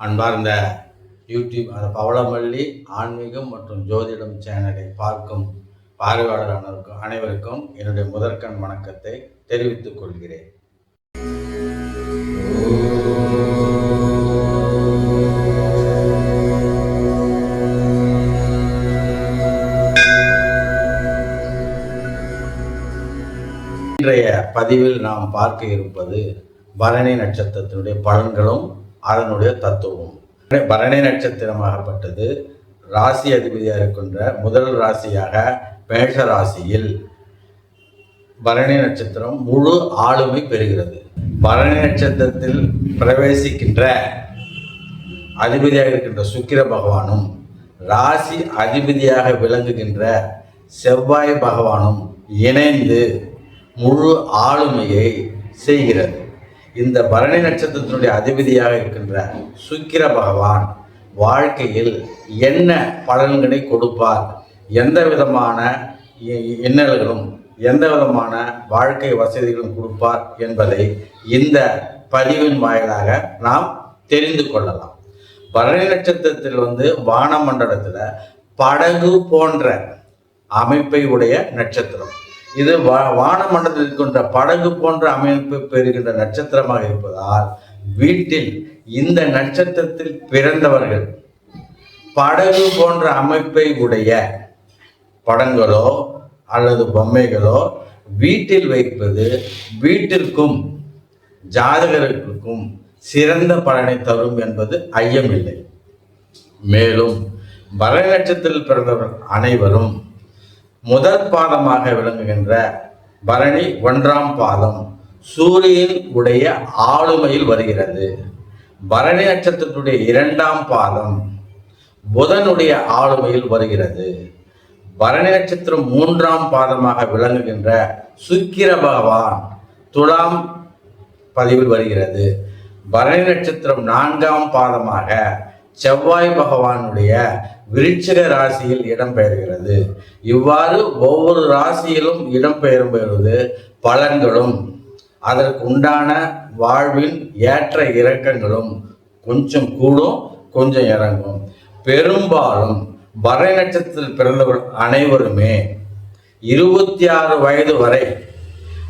அன்பார்ந்த யூடியூப் அந்த பவளமல்லி ஆன்மீகம் மற்றும் ஜோதிடம் சேனலை பார்க்கும் பார்வையாளர் அனைவருக்கும் அனைவருக்கும் என்னுடைய முதற்கண் வணக்கத்தை தெரிவித்துக் கொள்கிறேன். இன்றைய பதிவில் நாம் பார்க்க இருப்பது பரணி நட்சத்திரத்தினுடைய பலன்களும் அதனுடைய தத்துவம். பரணி நட்சத்திரமாகப்பட்டது. ராசி அதிபதியாக இருக்கின்ற முதல் ராசியாக மேஷ ராசியில் பரணி நட்சத்திரம் முழு ஆளுமை பெறுகிறது. பரணி நட்சத்திரத்தில் பிரவேசிக்கின்ற அதிபதியாக இருக்கின்ற சுக்கிர பகவானும் ராசி அதிபதியாக விளங்குகின்ற செவ்வாய் பகவானும் இணைந்து முழு ஆளுமையை செய்கிறது. இந்த பரணி நட்சத்திரத்தினுடைய அதிபதியாக இருக்கின்ற சுக்கிர பகவான் வாழ்க்கையில் என்ன பலன்களை கொடுப்பார்? எந்த விதமான இ- இன்னல்களும் எந்த விதமான வாழ்க்கை வசதிகளும் கொடுப்பார் என்பதை இந்த பதிவின் வாயிலாக நாம் தெரிந்து கொள்ளலாம். பரணி நட்சத்திரத்தில் வந்து வானமண்டலத்தில் படகு போன்ற அமைப்பை உடைய நட்சத்திரம். இது வா வானமண்டலத்தில் இருக்கின்ற படகு போன்ற அமைப்பு பெறுகின்ற நட்சத்திரமாக இருப்பதால் வீட்டில் இந்த நட்சத்திரத்தில் பிறந்தவர்கள் படகு போன்ற அமைப்பை உடைய படங்களோ அல்லது பொம்மைகளோ வீட்டில் வைப்பது வீட்டிற்கும் ஜாதகர்களுக்கும் சிறந்த பலனை தரும் என்பது ஐயமில்லை. மேலும் பரணி நட்சத்திரத்தில் பிறந்தவர் அனைவரும் முதல் பாதமாக விளங்குகின்ற பரணி ஒன்றாம் பாதம் சூரியன் உடைய ஆளுமையில் வருகிறது. பரணி நட்சத்திரத்துடைய இரண்டாம் பாதம் புதனுடைய ஆளுமையில் வருகிறது. பரணி நட்சத்திரம் மூன்றாம் பாதமாக விளங்குகின்ற சுக்கிர பகவான் துலாம் பதிவில் வருகிறது. பரணி நட்சத்திரம் நான்காம் பாதமாக செவ்வாய் பகவானுடைய விருச்சிக ராசியில் இடம்பெயர்கிறது. இவ்வாறு ஒவ்வொரு ராசியிலும் இடம்பெயரும் பெறுவது பலன்களும் அதற்கு உண்டான வாழ்வின் ஏற்ற இறக்கங்களும் கொஞ்சம் கூடும் கொஞ்சம் இறங்கும். பெரும்பாலும் வரை நட்சத்திரத்தில் பிறந்தவர்கள் அனைவருமே இருபத்தி ஆறு வயது வரை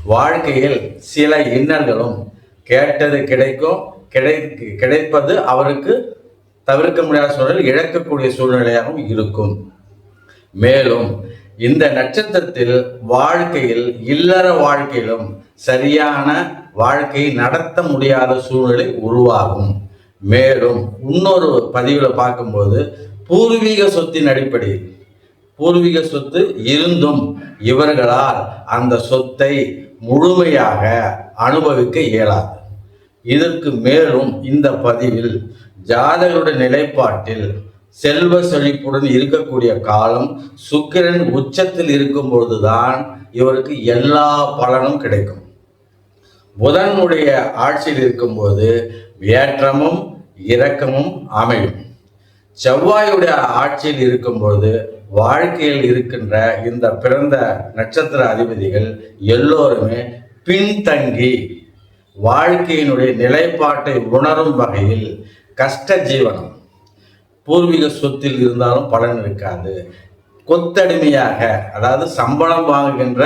வாழ்க்கையில் சில இன்னல்களும் கேட்டது கிடைக்கும் கிடை கிடைப்பது அவருக்கு தவிர்க்க முடியாத சூழ்நிலை இழக்கக்கூடிய சூழ்நிலையாகவும் இருக்கும். மேலும் இந்த நட்சத்திரத்தில் வாழ்க்கையில் இல்லற வாழ்க்கையிலும் சரியான வாழ்க்கையை நடத்த முடியாத சூழ்நிலை உருவாகும். மேலும் இன்னொரு பதிவில் பார்க்கும்போது பூர்வீக சொத்தின் அடிப்படையில் பூர்வீக சொத்து இருந்தும் இவர்களால் அந்த சொத்தை முழுமையாக அனுபவிக்க இயலாது. இதற்கு மேலும் இந்த பதிவில் ஜாதகருடைய நிலைப்பாட்டில் செல்வ செழிப்புடன் இருக்கக்கூடிய காலம் சுக்கிரன் உச்சத்தில் இருக்கும் பொழுதுதான் இவருக்கு எல்லா பலனும் கிடைக்கும். புதனுடைய ஆட்சியில் இருக்கும்போது ஏற்றமும் இரக்கமும் அமையும். செவ்வாயுடைய ஆட்சியில் இருக்கும்போது வாழ்க்கையில் இருக்கின்ற இந்த பிறந்த நட்சத்திர அதிபதிகள் எல்லோருமே பின்தங்கி வாழ்க்கையினுடைய நிலைப்பாட்டை உணரும் வகையில் கஷ்ட ஜீவனம் பூர்வீக சொத்தில் இருந்தாலும் பலன் இருக்காது. கொத்தடிமையாக அதாவது சம்பளம் வாங்குகின்ற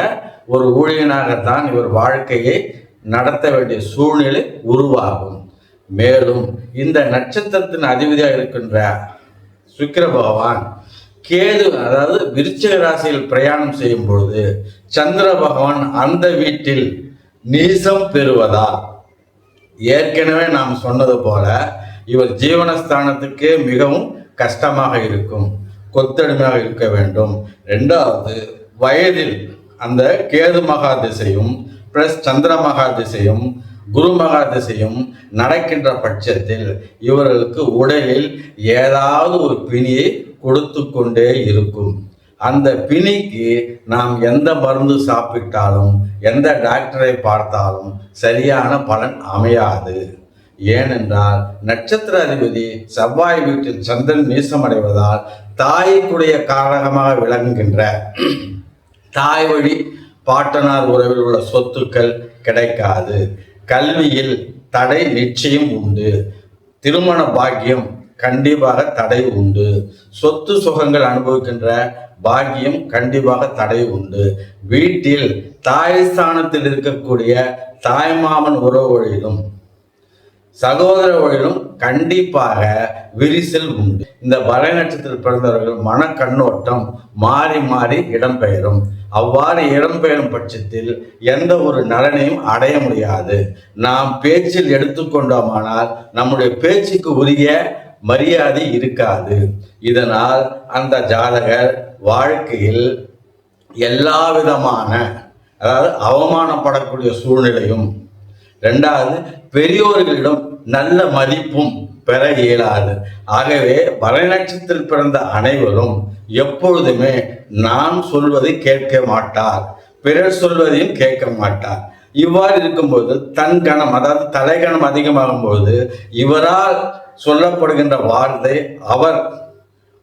ஒரு ஊழியனாகத்தான் இவர் வாழ்க்கையை நடத்த வேண்டிய சூழ்நிலை உருவாகும். மேலும் இந்த நட்சத்திரத்தின் அதிபதியாக இருக்கின்ற சுக்கிர பகவான் கேது அதாவது விருச்சிக ராசியில் பிரயாணம் செய்யும் பொழுது சந்திர பகவான் அந்த வீட்டில் நீசம் பெறுவதா? ஏற்கனவே நாம் சொன்னது போல இவர் ஜீவனஸ்தானத்துக்கே மிகவும் கஷ்டமாக இருக்கும் கொத்தடிமையாக இருக்க வேண்டும். ரெண்டாவது வயதில் அந்த கேது மகா திசையும் பிளஸ் சந்திர மகா திசையும் குரு மகா திசையும் நடக்கின்ற பட்சத்தில் இவர்களுக்கு உடலில் ஏதாவது ஒரு பிணியை கொடுத்து கொண்டே இருக்கும். அந்த பிணிக்கு நாம் எந்த மருந்து சாப்பிட்டாலும் எந்த டாக்டரை பார்த்தாலும் சரியான பலன் அமையாது. ஏனென்றால் நட்சத்திர அதிபதி செவ்வாய் வீட்டில் சந்திரன் நீசமடைவதால் தாய்க்குடைய காரகமாக விளங்குகின்ற தாய் வழி பாட்டனார் உறவில் உள்ள சொத்துக்கள் கிடைக்காது. கல்வியில் தடை நிச்சயம் உண்டு. திருமண பாக்கியம் கண்டிப்பாக தடை உண்டு. சொத்து சுகங்கள் அனுபவிக்கின்ற பாக்கியம் கண்டிப்பாக தடை உண்டு. வீட்டில் தாய் ஸ்தானத்தில் இருக்கக்கூடிய தாய்மாமன் உறவு வழியிலும் சகோதர வழியிலும் கண்டிப்பாக விரிசல் உண்டு. இந்த பல நட்சத்திரத்தில் பிறந்தவர்கள் மன கண்ணோட்டம் மாறி மாறி இடம்பெயரும். அவ்வாறு இடம்பெயரும் பட்சத்தில் எந்த ஒரு நலனையும் அடைய முடியாது. நாம் பேச்சில் எடுத்துக்கொண்டோமானால் நம்முடைய பேச்சுக்கு உரிய மரியாதை இருக்காது. இதனால் அந்த ஜாதகர் வாழ்க்கையில் எல்லா விதமான அதாவது அவமானப்படக்கூடிய சூழ்நிலையும் ரெண்டாவது பெரியோர்களிடம் நல்ல மதிப்பும் பெற இயலாது. ஆகவே நட்சத்திரத்தில் பிறந்த அனைவரும் எப்பொழுதுமே நாம் சொல்வதை கேட்க மாட்டார் பிறர் சொல்வதையும் கேட்க மாட்டார். இவ்வாறு இருக்கும்போது தன் கணம் அதாவது தலைகணம் அதிகமாகும் போது இவரால் சொல்லப்படுகின்ற வார்த்தை அவர்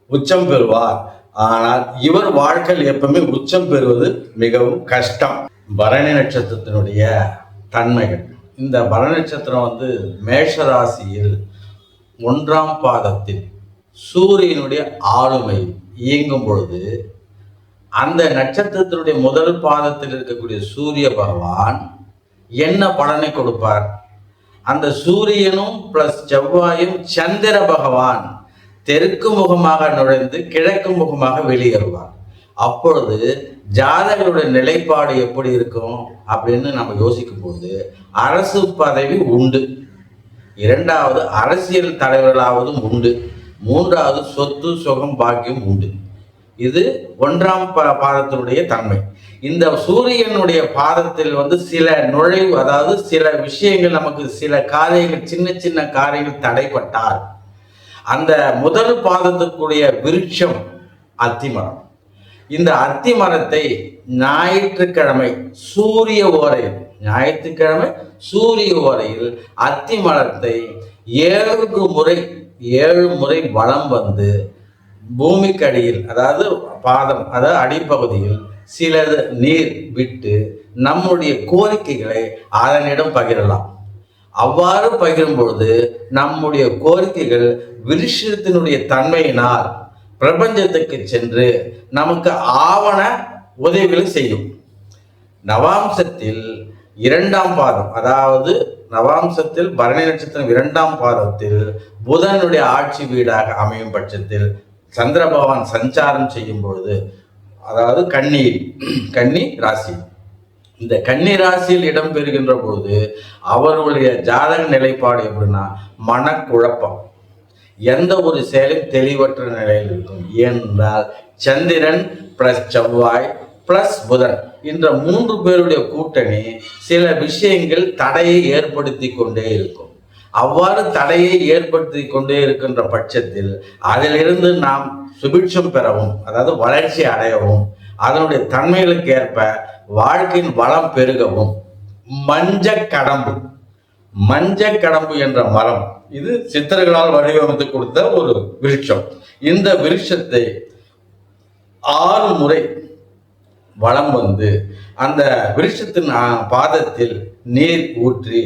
உச்சம் பெறுவார். ஆனால் இவர் வாழ்க்கையில் எப்பவுமே உச்சம் பெறுவது மிகவும் கஷ்டம். பரணி நட்சத்திரத்தினுடைய தன்மைகள். இந்த பல நட்சத்திரம் வந்து மேஷராசியில் ஒன்றாம் பாதத்தில் சூரியனுடைய ஆளுமை இயங்கும் பொழுது அந்த நட்சத்திரத்தினுடைய முதல் பாதத்தில் இருக்கக்கூடிய சூரிய பகவான் என்ன பலனை கொடுப்பார்? அந்த சூரியனும் பிளஸ் செவ்வாயும் சந்திர பகவான் தெற்கு முகமாக நுழைந்து கிழக்கு முகமாக வெளியேறுவார். அப்பொழுது ஜாதகருடைய நிலைப்பாடு எப்படி இருக்கும் அப்படின்னு நம்ம யோசிக்கும் போது அரசு பதவி உண்டு. இரண்டாவது அரசியல் தலைவர்களாவதும் உண்டு. மூன்றாவது சொத்து சுகம் பாக்கியம் உண்டு. இது ஒன்றாம் பாதத்தினுடைய தன்மை. இந்த சூரியனுடைய பாதத்தில் வந்து சில நுழைவு அதாவது சில விஷயங்கள் நமக்கு சில காரியங்கள் சின்ன சின்ன காரியங்கள் தடைப்பட்டால் அந்த முதல் பாதத்துக்குரிய விருட்சம் அத்திமரம். இந்த அத்தி மரத்தை ஞாயிற்றுக்கிழமை சூரிய ஓரையில் ஞாயிற்றுக்கிழமை சூரிய ஓரையில் அத்தி மரத்தை ஏழு முறை ஏழு முறை வளம் வந்து பூமிக்கடியில் அதாவது பாதம் அதாவது அடிப்பகுதியில் சிலது நீர் விட்டு நம்முடைய கோரிக்கைகளை அதனிடம் பகிரலாம். அவ்வாறு பகிரும் பொழுது நம்முடைய கோரிக்கைகள் விருஷத்தினுடைய தன்மையினால் பிரபஞ்சத்துக்கு சென்று நமக்கு ஆவண உதவிகளை செய்யும். நவாம்சத்தில் இரண்டாம் பாதம் அதாவது நவாம்சத்தில் பரணி நட்சத்திரம் இரண்டாம் பாதத்தில் புதனுடைய ஆட்சி வீடாக அமையும் பட்சத்தில் சந்திர பகவான் சஞ்சாரம் செய்யும் பொழுது அதாவது கண்ணீர் கன்னி ராசி. இந்த கன்னி ராசியில் இடம்பெறுகின்ற பொழுது அவருடைய ஜாதக நிலைப்பாடு எப்படின்னா மனக்குழப்பம். எந்த ஒரு செயலும் தெளிவற்ற நிலையில் இருக்கும். ஏனென்றால் சந்திரன் பிளஸ் செவ்வாய் பிளஸ் புதன் என்ற மூன்று பேருடைய கூட்டணி சில விஷயங்கள் தடையை ஏற்படுத்தி கொண்டே இருக்கும். அவ்வாறு தடையை ஏற்படுத்தி கொண்டே இருக்கின்ற பட்சத்தில் அதிலிருந்து நாம் சுபிட்சம் பெறவும் அதாவது வளர்ச்சி அடையவும் அதனுடைய தன்மைகளுக்கு ஏற்ப வாழ்க்கையின் வளம் பெருகவும். மஞ்ச கடம்பு மஞ்ச கடம்பு என்ற மரம். இது சித்தர்களால் வடிவமைத்து கொடுத்த ஒரு விருட்சம். இந்த விருட்சத்தை ஆறு முறை வளம் வந்து அந்த விருட்சத்தின் பாதத்தில் நீர் ஊற்றி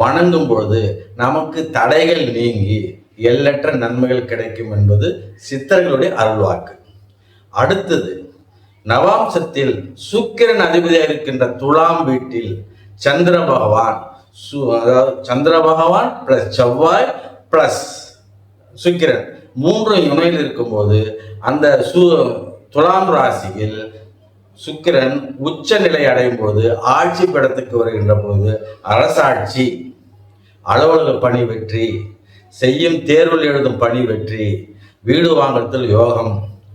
வணங்கும் பொழுது நமக்கு தடைகள் நீங்கி எல்லற்ற நன்மைகள் கிடைக்கும் என்பது சித்தர்களுடைய அருள்வாக்கு. அடுத்தது நவாம்சத்தில் சுக்கிரன் அதிபதியாக இருக்கின்ற துலாம் வீட்டில் சந்திர பகவான் சந்திர பகவான் ப்ளஸ் செவ்வாய் ப்ளஸ் சுக்கிரன். மூன்று இணையில் இருக்கும்போது அந்த சு துலாம் ராசியில் சுக்கிரன் உச்ச நிலை அடையும் போது ஆட்சி படத்துக்கு வருகின்ற போது அரசாட்சி அலுவலக பணி வெற்றி செய்யும் தேர்வில் எழுதும் பணி வெற்றி வீடு வாங்குறதில் யோகம்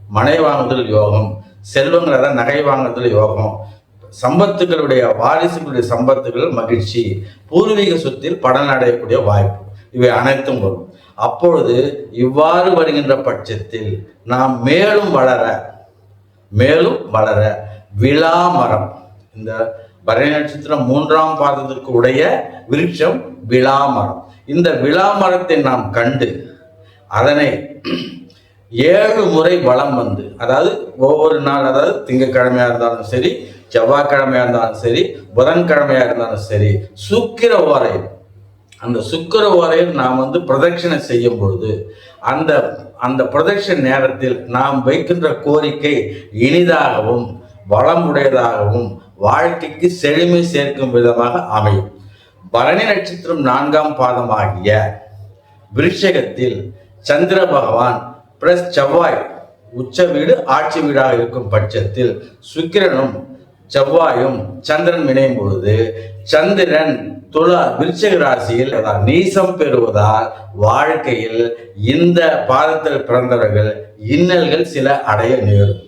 மனை வாங்குதல் யோகம் செல்வங்களை நகை வாங்குறதுல யோகம் சம்பத்துகளுடைய வாரிசுகளுடைய சம்பத்துகள் மகிழ்ச்சி. பூர்வீக சொத்தில் பலன் அடையக்கூடிய வாய்ப்பு. இவை அனைத்தும் வரும். அப்பொழுது இவ்வாறு வருகின்ற பட்சத்தில் நாம் மேலும் வளர மேலும் வளர விழா மரம். இந்த பரணி நட்சத்திரம் மூன்றாம் பாதத்திற்கு உடைய விருட்சம் விழா மரம். இந்த விழா மரத்தை நாம் கண்டு அதனை ஏழு முறை வளம் வந்து அதாவது ஒவ்வொரு நாள் அதாவது திங்கக்கிழமையாக இருந்தாலும் சரி செவ்வாய்க்கிழமையாக இருந்தாலும் சரி புதன்கிழமையாக இருந்தாலும் சரி சுக்கிர ஓரையில் அந்த சுக்கிர ஓரையில் நாம் வந்து பிரதட்சணை செய்யும் பொழுது அந்த அந்த பிரதட்சண நேரத்தில் நாம் வைக்கின்ற கோரிக்கை இனிதாகவும் வளமுடையதாகவும் வாழ்க்கைக்கு செழுமை சேர்க்கும் விதமாக அமையும். பரணி நட்சத்திரம் நான்காம் பாதமாகிய விருஷகத்தில் சந்திர பகவான் பிளஸ் செவ்வாய் உச்ச வீடு ஆட்சி வீடாக இருக்கும் பட்சத்தில் சுக்கிரனும் செவ்வாயும் சந்திரன் இணையும் பொழுது சந்திரன் துலா விருச்சக ராசியில் நீசம் பெறுவதால் வாழ்க்கையில் இந்த பாதத்தில் பிறந்தவர்கள் இன்னல்கள் சில அடைய நேரும்.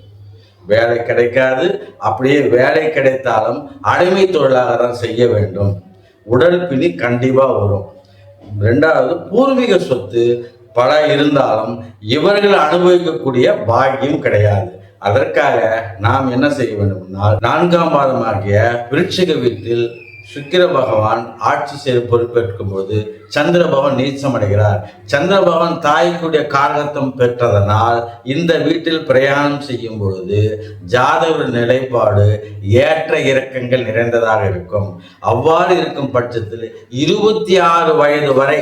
வேலை கிடைக்காது அப்படியே வேலை கிடைத்தாலும் அடிமை தொழிலாக தான் செய்ய வேண்டும். உடல் பிணி கண்டிப்பாக வரும். ரெண்டாவது பூர்வீக சொத்து பல இருந்தாலும் இவர்கள் அனுபவிக்கக்கூடிய பாக்கியம் கிடையாது. அதற்காக நாம் என்ன செய்ய வேண்டும்னால் நான்காம் மாதமாகிய விருட்சிக வீட்டில் சுக்கிர பகவான் ஆட்சி செய்து பொறுப்பேற்கும் போது சந்திர பகவான் நீச்சம் அடைகிறார். சந்திர பகவான் தாய்க்குடைய காரகத்தம் பெற்றதனால் இந்த வீட்டில் பிரயாணம் செய்யும் பொழுது ஜாதக நிலைப்பாடு ஏற்ற இறக்கங்கள் நிறைந்ததாக இருக்கும். அவ்வாறு இருக்கும் பட்சத்தில் இருபத்தி ஆறு வயது வரை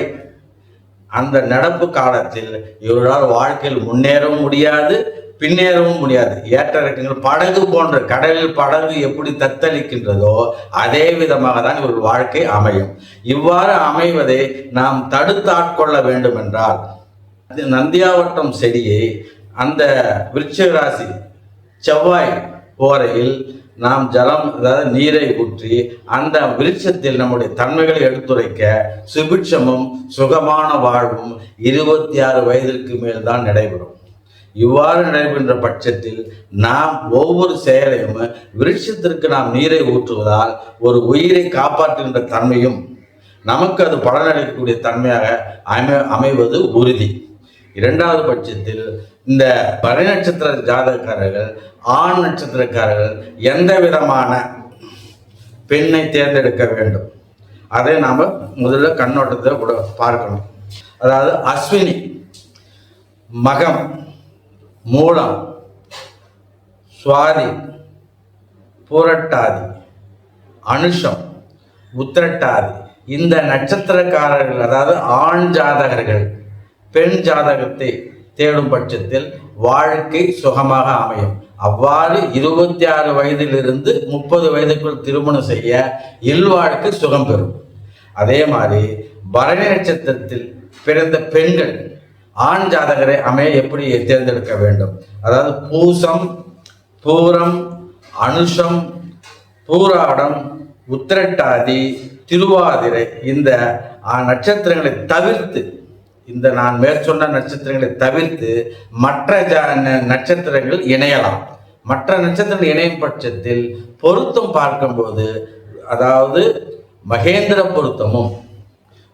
அந்த நடப்பு காலத்தில் இவர்களால் வாழ்க்கையில் முன்னேறவும் முடியாது பின்னேறவும் முடியாது. ஏற்ற இறக்கங்கள் படகு போன்ற கடலில் படகு எப்படி தத்தளிக்கின்றதோ அதே விதமாக தான் இவர்கள் வாழ்க்கை அமையும். இவ்வாறு அமைவதை நாம் தடுத்து ஆட்கொள்ள வேண்டும் என்றால் அது நந்தியாவட்டம் செடியை அந்த விருட்ச ராசி செவ்வாய் ஓரையில் நாம் ஜலம் அதாவது நீரை ஊற்றி அந்த விருட்சத்தில் நம்முடைய தன்மைகளை எடுத்துரைக்க சுபிட்சமும் சுகமான வாழ்வும் இருபத்தி ஆறு வயதிற்கு மேல் தான் நடைபெறும். இவ்வாறு நடைபெறுகின்ற பட்சத்தில் நாம் ஒவ்வொரு செயலையும் விருட்சத்திற்கு நாம் நீரை ஊற்றுவதால் ஒரு உயிரை காப்பாற்றுகின்ற தன்மையும் நமக்கு அது பலனளிக்கக்கூடிய தன்மையாக அமை அமைவது உறுதி. இரண்டாவது பட்சத்தில் இந்த பரணி நட்சத்திர ஜாதகக்காரர்கள் ஆண் நட்சத்திரக்காரர்கள் எந்த விதமான பெண்ணை தேர்ந்தெடுக்க வேண்டும்? அதை நாம் முதல்ல கண்ணோட்டத்தை பார்க்கணும். அதாவது அஸ்வினி மகம் மூலம் சுவாதி பூரட்டாதி அனுஷம் உத்திரட்டாதி இந்த நட்சத்திரக்காரர்கள் அதாவது ஆண் ஜாதகர்கள் பெண் ஜாதகத்தை தேடும் பட்சத்தில் வாழ்க்கை சுகமாக அமையும். அவ்வாறு இருபத்தி ஆறு வயதிலிருந்து முப்பது வயதுக்குள் திருமணம் செய்ய இல்வாழ்க்கை சுகம் பெறும். அதே மாதிரி பரணி நட்சத்திரத்தில் பிறந்த பெண்கள் ஆண் ஜாதகரை அமைய எப்படி தேர்ந்தெடுக்க வேண்டும்? அதாவது பூசம் பூரம் அனுஷம் பூராடம் உத்திரட்டாதி திருவாதிரை இந்த நட்சத்திரங்களை தவிர்த்து இந்த நான் மேற்சொன்ன நட்சத்திரங்களை தவிர்த்து மற்ற ஜா- நட்சத்திரங்கள் இணையலாம். மற்ற நட்சத்திரங்கள் இணையும் பட்சத்தில் பொருத்தம் பார்க்கும்போது அதாவது மகேந்திர பொருத்தமும்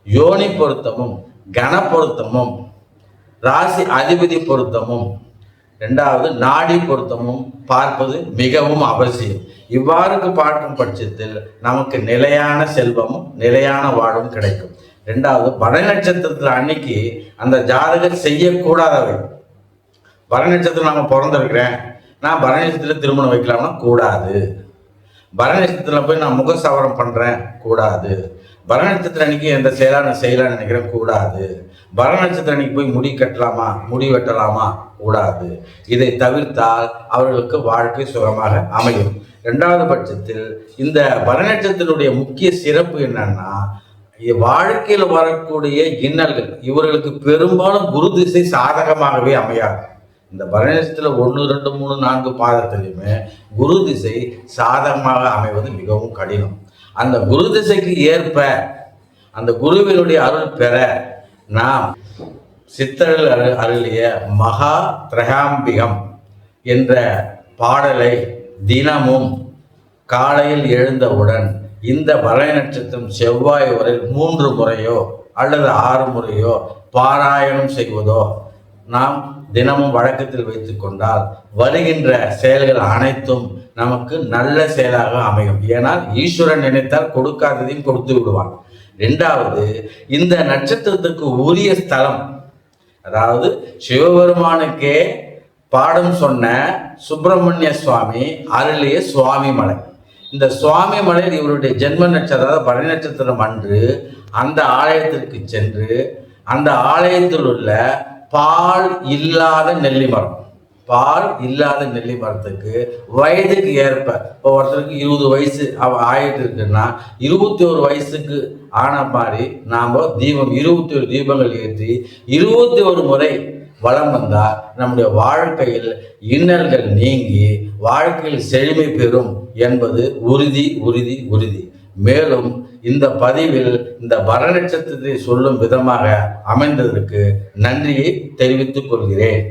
யோனி பொருத்தமும் கன பொருத்தமும் ராசி அதிபதி பொருத்தமும். ரெண்டாவது நாடி பொருத்தமும் பார்ப்பது மிகவும் அவசியம். இவ்வாறு பார்க்கும் பட்சத்தில் நமக்கு நிலையான செல்வமும் நிலையான வாழும் கிடைக்கும். ரெண்டாவது பரண நட்சத்திரத்தில் அன்னைக்கு அந்த ஜாதகர் செய்யக்கூடாதவை பரண நட்சத்திரம் நாம பிறந்திருக்கிறேன். நான் பரநட்சத்திரத்தில் திருமணம் வைக்கலாம்னா கூடாது. பரநட்சத்திரத்தில் போய் நான் முக சவரம் பண்றேன் கூடாது. பரண நட்சத்திரம் அன்னைக்கு எந்த செயலான நான் நினைக்கிற நினைக்கிறேன் கூடாது. பரண நட்சத்திரம் அன்னைக்கு போய் முடி கட்டலாமா? முடி வெட்டலாமா? கூடாது. இதை தவிர்த்தால் அவர்களுக்கு வாழ்க்கை சுகமாக அமையும். இரண்டாவது பட்சத்தில் இந்த பரணட்சத்தினுடைய முக்கிய சிறப்பு என்னன்னா வாழ்க்கையில் வரக்கூடிய இன்னல்கள் இவர்களுக்கு பெரும்பாலும் குரு திசை சாதகமாகவே அமையாது. இந்த பரணத்தில் ஒன்று ரெண்டு மூணு நான்கு பாதத்திலையுமே குரு திசை சாதகமாக அமைவது மிகவும் கடினம். அந்த குரு திசைக்கு ஏற்ப அந்த குருவினுடைய அருள் பெற நாம் சித்தர்கள் அரு அருளிய மகா திரகாம்பிகம் என்ற பாடலை தினமும் காலையில் எழுந்தவுடன் இந்த வரை நட்சத்திரம் செவ்வாய் வரை மூன்று முறையோ அல்லது ஆறு முறையோ பாராயணம் செய்வதோ நாம் தினமும் வழக்கத்தில் வைத்துக்கொண்டால் வருகின்ற செயல்கள் அனைத்தும் நமக்கு நல்ல செயலாக அமையும். ஏனால் ஈஸ்வரன் நினைத்தால் கொடுக்காததையும் கொடுத்து விடுவான். ரெண்டாவது இந்த நட்சத்திரத்துக்கு உரிய ஸ்தலம் அதாவது சிவபெருமானுக்கே பாடம் சொன்ன சுப்பிரமணிய சுவாமி அருளிய சுவாமி மலை. இந்த சுவாமி மலையில் இவருடைய ஜென்ம நட்சத்திரம் அதாவது பரணி நட்சத்திரம் அன்று அந்த ஆலயத்திற்கு சென்று அந்த ஆலயத்தில் உள்ள பால் இல்லாத நெல்லி மரம் பால் இல்லாத நெல்லி மரத்துக்கு வயதுக்கு ஏற்ப இப்போ ஒருத்தருக்கு இருபது வயசு அவ ஆயிட்டு இருக்குன்னா இருபத்தி ஒரு வயசுக்கு ஆன மாதிரி நாம் தீபம் இருபத்தி ஒரு தீபங்கள் ஏற்றி இருபத்தி ஒரு முறை வளம் வந்தால் நம்முடைய வாழ்க்கையில் இன்னல்கள் நீங்கி வாழ்க்கையில் செழுமை பெறும் என்பது உறுதி உறுதி உறுதி. மேலும் இந்த பதிவில் இந்த வர நட்சத்திரத்தை சொல்லும் விதமாக அமைந்ததற்கு நன்றியை தெரிவித்துக் கொள்கிறேன்.